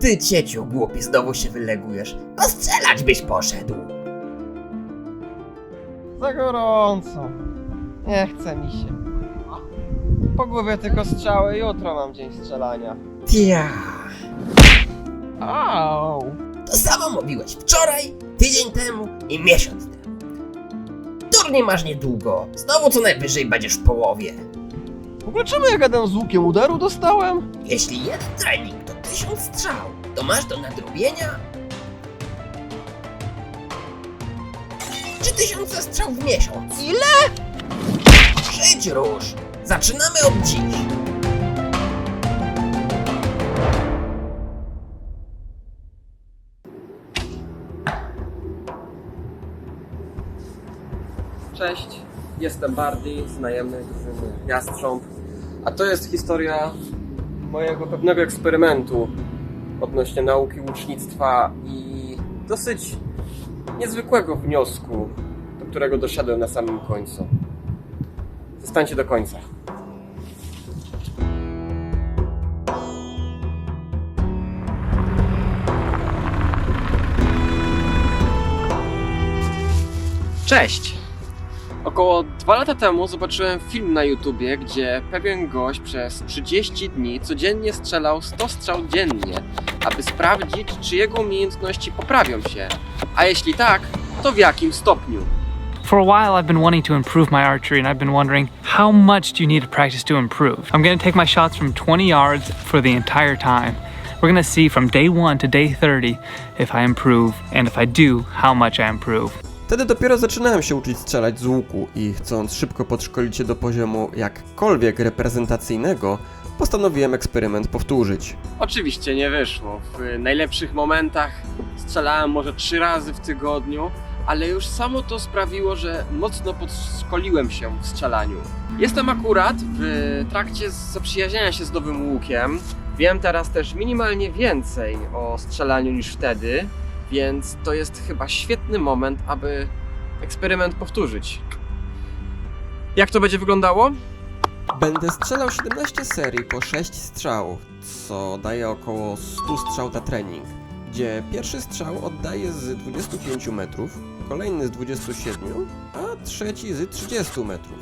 Ty, cieciu, głupi, znowu się wylegujesz. Postrzelać byś poszedł. Za gorąco. Nie chce mi się. Po głowie tylko strzały, jutro mam dzień strzelania. Tia. Au! To samo mówiłeś wczoraj, tydzień temu i miesiąc temu. Turniej masz niedługo. Znowu co najwyżej będziesz w połowie. W ogóle czemu ja gadam z łukiem? Udaru dostałem? Jeśli jeden trening tysiąc strzał, to masz do nadrobienia... Trzy tysiące strzał w miesiąc. Ile? Żyć róż! Zaczynamy od dziś. Cześć, jestem Bardi z najemnej drużyny Jastrząb. A to jest historia mojego pewnego eksperymentu odnośnie nauki łucznictwa i dosyć niezwykłego wniosku, do którego doszedłem na samym końcu. Zostańcie do końca. Cześć! Około dwa lata temu zobaczyłem film na YouTubie, gdzie pewien gość przez 30 dni codziennie strzelał 100 strzał dziennie, aby sprawdzić, czy jego umiejętności poprawią się. A jeśli tak, to w jakim stopniu? For a while, I've been wanting to improve my archery, and I've been wondering how much do you need to practice to improve? I'm going to take my shots from 20 yards for the entire time. We're going to see from day one to day 30 if I improve, and if I do, how much I improve. Wtedy dopiero zaczynałem się uczyć strzelać z łuku i chcąc szybko podszkolić się do poziomu jakkolwiek reprezentacyjnego, postanowiłem eksperyment powtórzyć. Oczywiście nie wyszło. W najlepszych momentach strzelałem może trzy razy w tygodniu, ale już samo to sprawiło, że mocno podszkoliłem się w strzelaniu. Jestem akurat w trakcie zaprzyjaźniania się z nowym łukiem. Wiem teraz też minimalnie więcej o strzelaniu niż wtedy, więc to jest chyba świetny moment, aby eksperyment powtórzyć. Jak to będzie wyglądało? Będę strzelał 17 serii po 6 strzałów, co daje około 100 strzał na trening, gdzie pierwszy strzał oddaję z 25 metrów, kolejny z 27, a trzeci z 30 metrów.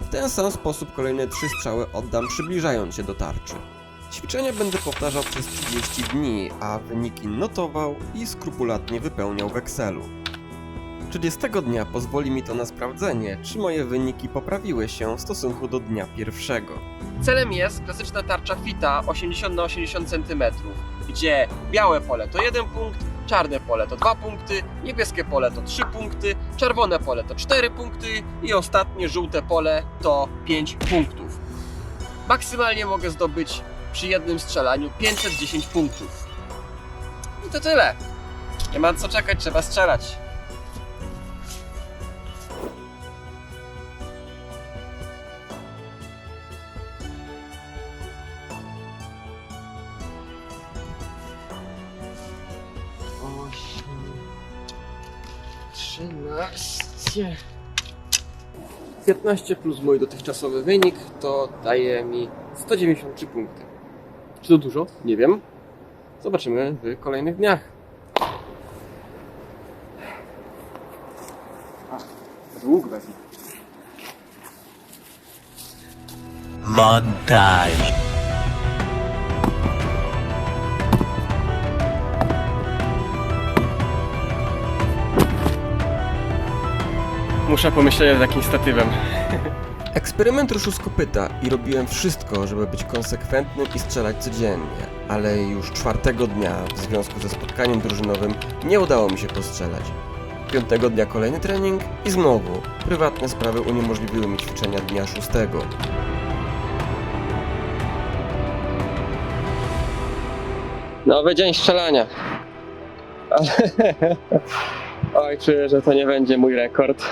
W ten sam sposób kolejne 3 strzały oddam przybliżając się do tarczy. Ćwiczenia będę powtarzał przez 30 dni, a wyniki notował i skrupulatnie wypełniał w Excelu. 30 dnia pozwoli mi to na sprawdzenie, czy moje wyniki poprawiły się w stosunku do dnia pierwszego. Celem jest klasyczna tarcza fita 80 na 80 cm, gdzie białe pole to 1 punkt, czarne pole to 2 punkty, niebieskie pole to 3 punkty, czerwone pole to 4 punkty i ostatnie żółte pole to 5 punktów. Maksymalnie mogę zdobyć przy jednym strzelaniu 510 punktów. I to tyle. Nie ma co czekać, trzeba strzelać. trzynaście. 15 plus mój dotychczasowy wynik to daje mi 193 punkty. Czy to dużo? Nie wiem. Zobaczymy w kolejnych dniach. A, dług wezmę. Montage. Muszę pomyśleć nad jakimś statywem. Eksperyment ruszył z kopyta i robiłem wszystko, żeby być konsekwentnym i strzelać codziennie, ale już czwartego dnia, w związku ze spotkaniem drużynowym, nie udało mi się postrzelać. Piątego dnia kolejny trening i znowu prywatne sprawy uniemożliwiły mi ćwiczenia dnia szóstego. Nowy dzień strzelania. Ale... Oj, czuję, że to nie będzie mój rekord.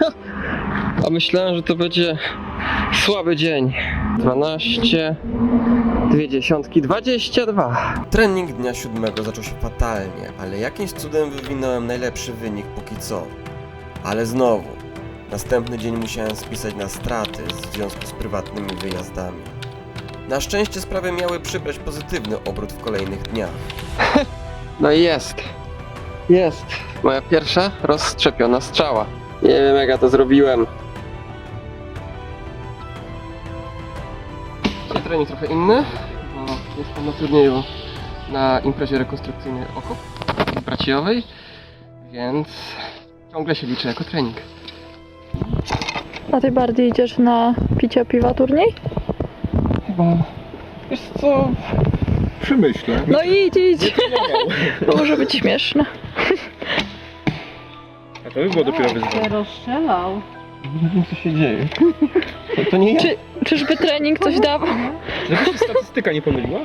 A myślałem, że to będzie słaby dzień. 12, dwie dziesiątki, 22. Trening dnia siódmego zaczął się fatalnie, ale jakimś cudem wywinąłem najlepszy wynik póki co. Ale znowu, następny dzień musiałem spisać na straty w związku z prywatnymi wyjazdami. Na szczęście sprawy miały przybrać pozytywny obrót w kolejnych dniach. No i jest. Jest. Moja pierwsza rozszczepiona strzała. Nie wiem jak ja to zrobiłem. Trening trochę inny, bo jestem na turnieju na imprezie rekonstrukcyjnej oko braciowej, więc ciągle się liczy jako trening. A ty bardziej idziesz na picie piwa turniej? Chyba. Wiesz co? Przemyślę. No idź, idź. To może być śmieszne. A to by było dopiero wyzwanie. rozstrzelał. Nie wiem co się dzieje. To, to nie ja. Czy, czyżby trening coś dawał? Żeby się statystyka nie pomyliła?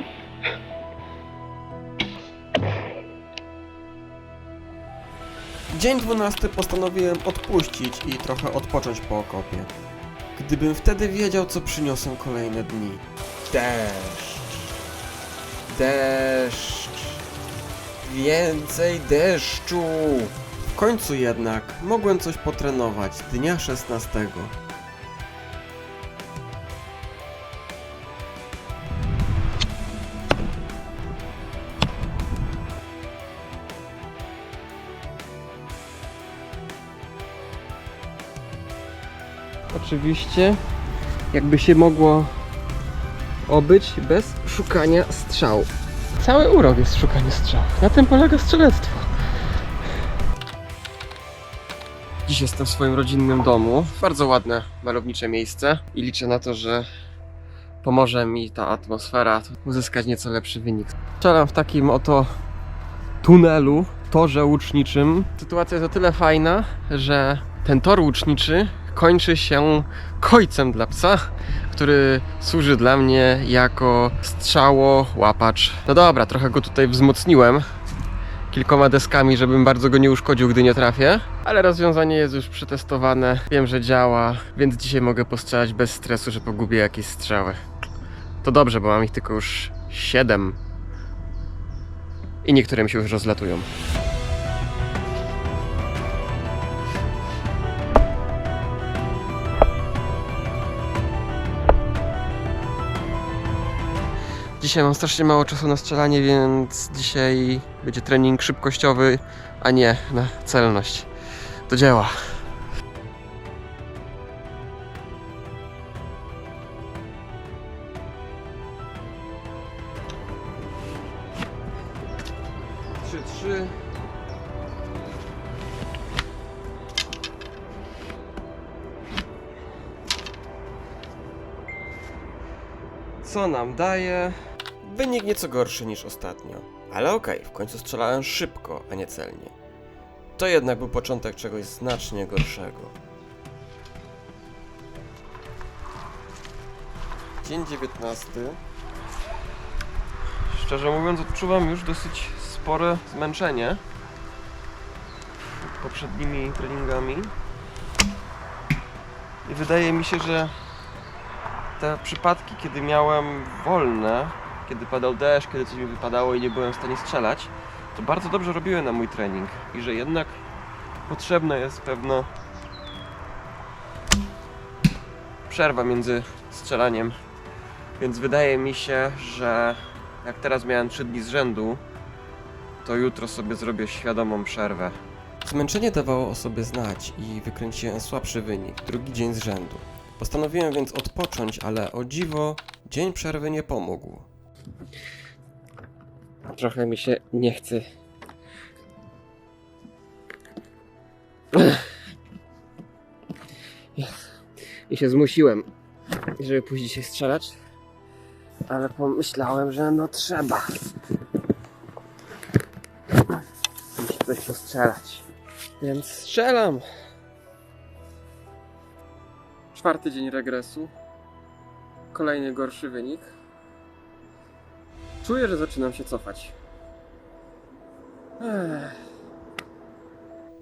Dzień 12 postanowiłem odpuścić i trochę odpocząć po okopie. Gdybym wtedy wiedział, co przyniosą kolejne dni. Deszcz. Deszcz. Więcej deszczu. Końcu jednak mogłem coś potrenować dnia 16. Oczywiście, jakby się mogło obyć bez szukania strzał. Cały urok jest szukanie strzał. Na tym polega strzelectwo. Dziś jestem w swoim rodzinnym domu. Bardzo ładne, malownicze miejsce i liczę na to, że pomoże mi ta atmosfera uzyskać nieco lepszy wynik. Strzelam w takim oto tunelu, torze łuczniczym. Sytuacja jest o tyle fajna, że ten tor łuczniczy kończy się kojcem dla psa, który służy dla mnie jako strzało łapacz. No dobra, trochę go tutaj wzmocniłem kilkoma deskami, żebym bardzo go nie uszkodził, gdy nie trafię, ale rozwiązanie jest już przetestowane, wiem, że działa, więc dzisiaj mogę postrzelać bez stresu, że pogubię jakieś strzały. To dobrze, bo mam ich tylko już 7 i niektóre mi się już rozlatują. Dzisiaj mam strasznie mało czasu na strzelanie, więc dzisiaj będzie trening szybkościowy, a nie na celność. Do dzieła. Trzy, trzy. Co nam daje? Wynik nieco gorszy niż ostatnio. Ale okej, w końcu strzelałem szybko, a nie celnie. To jednak był początek czegoś znacznie gorszego. Dzień 19. Szczerze mówiąc, odczuwam już dosyć spore zmęczenie poprzednimi treningami. I wydaje mi się, że te przypadki, kiedy miałem wolne, kiedy padał deszcz, kiedy coś mi wypadało i nie byłem w stanie strzelać, to bardzo dobrze robiły na mój trening. I że jednak potrzebna jest pewna przerwa między strzelaniem. Więc wydaje mi się, że jak teraz miałem 3 dni z rzędu, to jutro sobie zrobię świadomą przerwę. Zmęczenie dawało o sobie znać i wykręciłem słabszy wynik, drugi dzień z rzędu. Postanowiłem więc odpocząć, ale o dziwo, dzień przerwy nie pomógł. Trochę mi się nie chce. I się zmusiłem, żeby pójść dzisiaj strzelać. Ale pomyślałem, że no trzeba. Muszę coś postrzelać. Więc strzelam. Czwarty dzień regresu. Kolejny gorszy wynik. Czuję, że zaczynam się cofać.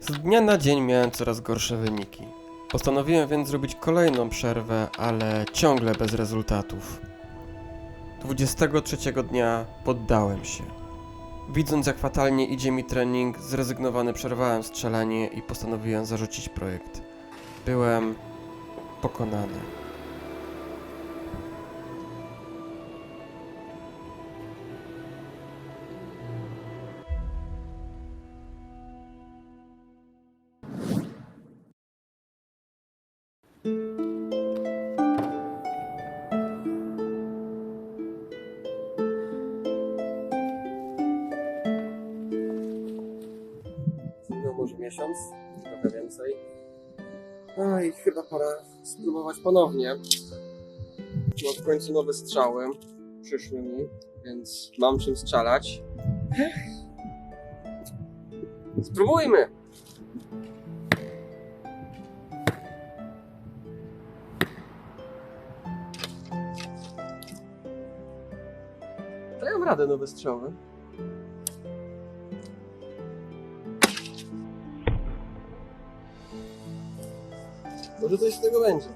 Z dnia na dzień miałem coraz gorsze wyniki. Postanowiłem więc zrobić kolejną przerwę, ale ciągle bez rezultatów. 23 dnia poddałem się. Widząc jak fatalnie idzie mi trening, zrezygnowany przerwałem strzelanie i postanowiłem zarzucić projekt. Byłem pokonany. No może miesiąc, trochę więcej. No i chyba pora spróbować ponownie. No w końcu nowe strzały przyszły mi, więc mam czym strzelać. Spróbujmy! Radę. Może coś z tego będzie.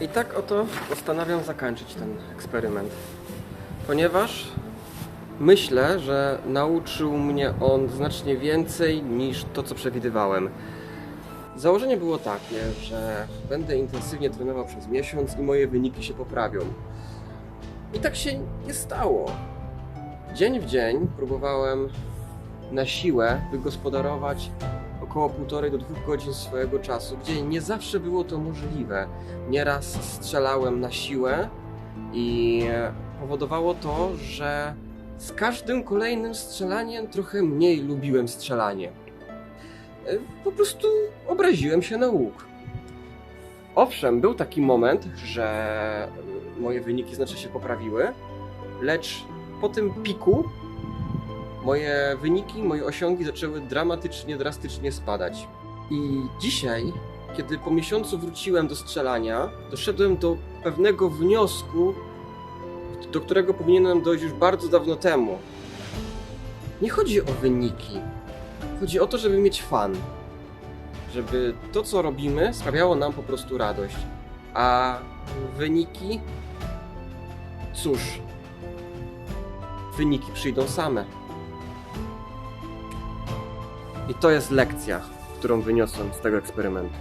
I tak oto postanawiam zakończyć ten eksperyment. Ponieważ myślę, że nauczył mnie on znacznie więcej niż to, co przewidywałem. Założenie było takie, że będę intensywnie trenował przez miesiąc i moje wyniki się poprawią. I tak się nie stało. Dzień w dzień próbowałem na siłę wygospodarować około półtorej do dwóch godzin swojego czasu, gdzie nie zawsze było to możliwe. Nieraz strzelałem na siłę i powodowało to, że z każdym kolejnym strzelaniem trochę mniej lubiłem strzelanie. E, Po prostu obraziłem się na łuk. Owszem, był taki moment, że moje wyniki znacznie się poprawiły, lecz po tym piku moje wyniki, moje osiągi zaczęły dramatycznie, drastycznie spadać. I dzisiaj, kiedy po miesiącu wróciłem do strzelania, doszedłem do pewnego wniosku, do którego powinienem dojść już bardzo dawno temu. Nie chodzi o wyniki. Chodzi o to, żeby mieć fan. Żeby to, co robimy, sprawiało nam po prostu radość. A wyniki? Cóż, wyniki przyjdą same. I to jest lekcja, którą wyniosłem z tego eksperymentu.